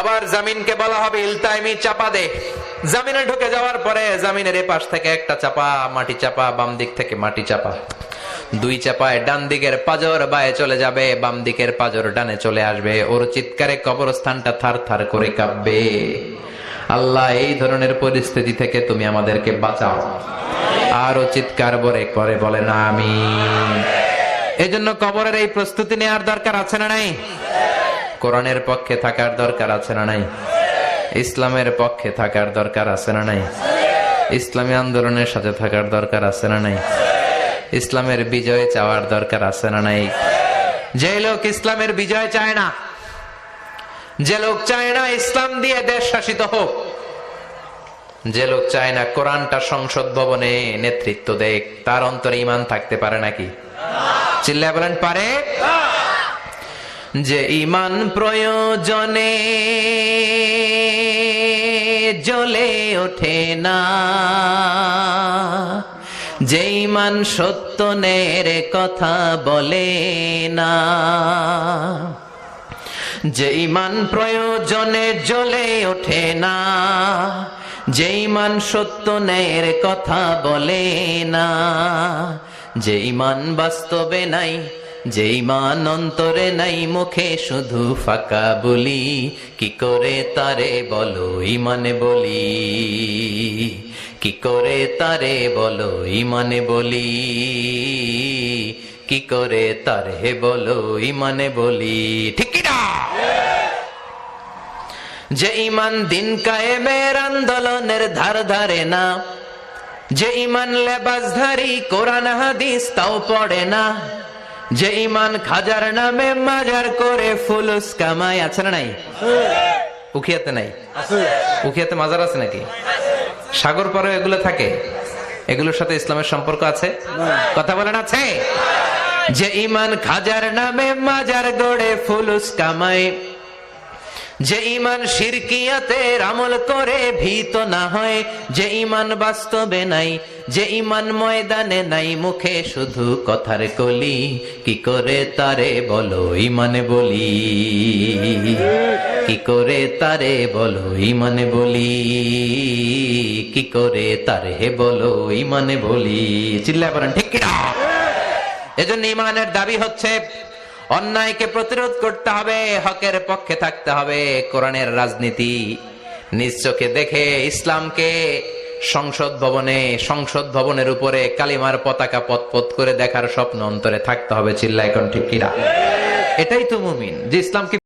আবার জামিনকে বলা হবে, ইলতাইমি চাপা দে। জামিনে ঢুকে যাওয়ার পরে জামিনের এপাশ থেকে একটা চাপা, মাটি চাপা, বাম দিক থেকে মাটি চাপা। দুই চাপায় ডান দিকের পাজর বায়ে চলে যাবে, বাম দিকের পাজর ডানে চলে আসবে। ওর চিৎকারে কবরস্থানটা থার থার করে কাঁপবে। আল্লাহ, এই ধরনের পরিস্থিতি থেকে তুমি আমাদেরকে বাঁচাও। আরও চিৎকার বরে করে বলে না আমি এজন্য কবরের এই প্রস্তুতি নেওয়ার দরকার আছে না নাই? কোরআনের পক্ষে থাকার দরকার আছে না নাই? ইসলামের পক্ষে থাকার দরকার আছে না নাই? ইসলামী আন্দোলনের সাথে থাকার দরকার আছে না নাই? ইসলামের বিজয় চাওয়ার দরকার আছে না নাই? যে লোক ইসলামের বিজয় চায় না, যে লোক চায় না ইসলাম দিয়ে দেশ শাসিত হোক, যে লোক চায় না কোরআনটা সংসদ ভবনে নেতৃত্ব দেখ তার অন্তরে ইমান থাকতে পারে নাকি? চিল্লায় বলেন, পারে? যে ইমান প্রয়োজনে জ্বলে ওঠে না। যে ইমান সত্য নের কথা বলে না। যে ইমান প্রয়োজনে জ্বলে ওঠে না। যে ইমান সত্য ন্যায়ের কথা বলে না। যে ইমান বাস্তবে নাই যে ইমান অন্তরে নাই মুখে শুধু ফাঁকা বলি, কি করে তারে বলো ইমানে বলি? কি করে তারে বলো ইমানে বলি? কি করে তারে বলো ইমানে বলি? ঠিক না? যে ইমান দিন কায়েমের আন্দোলনের ধার ধারে না, যে ইমান লেবাসধারী কোরআন হাদিস তাও পড়ে না যে ইমান খাজার নামে মাজার করে ফুলুস কামাই আছে না নাই? উখিয়াতে নাই? উখিয়াতে মাজার আছে নাকি? সাগর পরে এগুলো থাকে? এগুলোর সাথে ইসলামের সম্পর্ক আছে? কথা বলেন আছে? যে ইমান খাজার নামে মাজার গড়ে ফুলুস কামাই যে ইমান শিরকিয়াতে আমল করে ভীত না হয়, যে ইমান বাস্তবে নাই, যে ইমান ময়দানে নাই, মুখে শুধু কথার কলি, কি করে তারে বলো ইমানে বলি? কি করে তারে বলো ইমানে বলি? কি করে তারে বলো ইমানে বলি? চিল্লা করেন ঠিক এজন্য ইমানের দাবি হচ্ছে অন্যায়কে প্রতিরোধ করতে হবে, হকের পক্ষে থাকতে হবে, কোরআনের রাজনীতি। নিজ দেখে ইসলামকে সংসদ ভবনে, সংসদ ভবনের উপরে কালিমার পতাকা পতপত করে দেখার স্বপ্ন অন্তরে থাকতে হবে, চিল্লায় কণ্ঠে কিরা। এটাই তো মুমিন, যে ইসলামকে